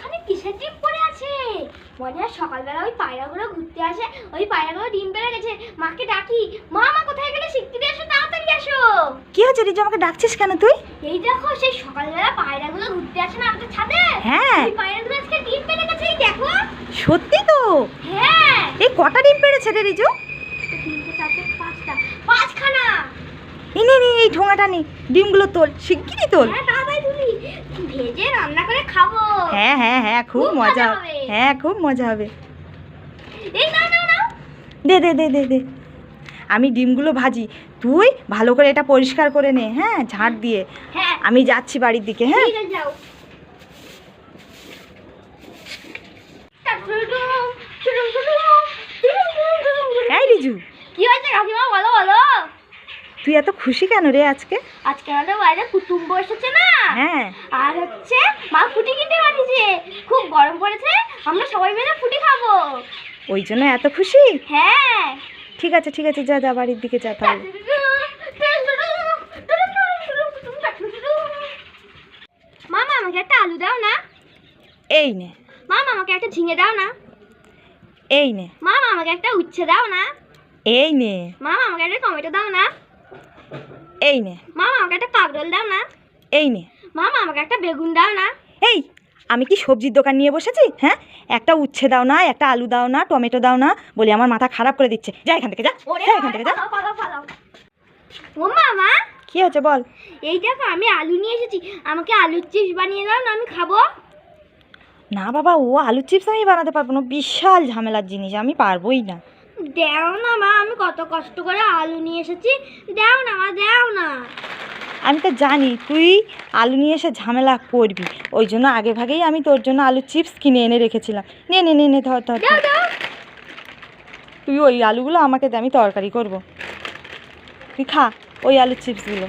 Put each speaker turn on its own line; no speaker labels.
এখানে কিসের ডিম পড়ে আছে? মনে হয় সকালবেলা ওই পায়রাগুলো ঘুরতে আসে। ওই পায়রাগুলো ডিম পেড়ে গেছে। মাকে ডাকি। মা মা কোথায় গেলে শিগগিরই এসো তাড়াতাড়ি আসো।
কি হচ্ছে রিজু আমাকে ডাকছিস কেন তুই?
এই দেখো সেই সকালবেলা পায়রাগুলো ঘুরতে আসে না আমাদের ছাদে।
হ্যাঁ।
ওই পায়রাগুলো আজকে ডিম পেড়ে গেছে এই দেখো।
সত্যি তো?
হ্যাঁ।
এই কটা ডিম পেড়েছে রে রিজু?
তিনটে চারটে পাঁচটা। পাঁচখানা।
এই নে নে, এই ঠোঙাটা নে। ডিমগুলো তোল। শিগগিরই তোল।
হ্যাঁ ভেজে রান্না করে খাব।
হ্যাঁ হ্যাঁ হ্যাঁ খুব মজা হবে। হ্যাঁ খুব মজা হবে।
এই
দে দে দে দে দে। আমি ডিমগুলো ভাজি। তুই ভালো করে এটা পরিষ্কার করে নে হ্যাঁ ঝাঁট দিয়ে।
হ্যাঁ।
আমি যাচ্ছি বাড়ির দিকে হ্যাঁ। এই রিজু।
কি হয়েছে কাকিমা বলো বলো।
তুই এত খুশি কেন রে আজকে?
আজকে আমাদের বাইরে কুটুম্ব এসেছে না?
হ্যাঁ।
আর হচ্ছে মা ফুটি কিনতে পাঠিয়েছে। খুব গরম পড়েছে আমরা সবাই মিলে ফুটি খাব।
ওই জন্য এত খুশি?
হ্যাঁ।
ঠিক আছে ঠিক আছে যা যা বাড়ির দিকে যা তাহলে।
মামা আমাকে একটা আলু দাও না।
এই নে।
মামা আমাকে একটা ঝিঙে দাও না।
এই নে।
মামা আমাকে একটা উচ্ছে দাও না।
এই নে।
মামা আমাকে একটা টমেটো দাও না।
এই নে।
মামা আমাকে একটা কাকরোল দাও না।
এই নে।
মামা আমাকে একটা বেগুন দাও না।
এই আমি কি সবজির দোকান নিয়ে বসেছি? হ্যাঁ? একটা উচ্ছে দাও না একটা আলু দাও না টমেটো দাও না বলি আমার মাথা খারাপ করে দিচ্ছে। যা এখান থেকে যা। এখান থেকে যা।
ও মামা
কি হচ্ছে বল?
এই দেখো আমি আলু নিয়ে এসেছি। আমাকে আলুর চিপস বানিয়ে দাও না আমি খাব।
না বাবা ও আলু চিপস আমি বানাতে পারব না। বিশাল ঝামেলার জিনিস আমি পারবোই না।
দাও না মা আমি কত কষ্ট করে আলু নিয়ে এসেছি। দাও না মা দাও না।
আমি তো জানি তুই আলু নিয়ে এসে ঝামেলা করবি। ওই জন্য আগে ভাগেই আমি তোর জন্য আলু চিপস কিনে এনে রেখেছিলাম। নে নে নে নে ধর ধর তুই ওই আলুগুলো আমাকে দে আমি তরকারি করব। তুই খা ওই আলুর চিপসগুলো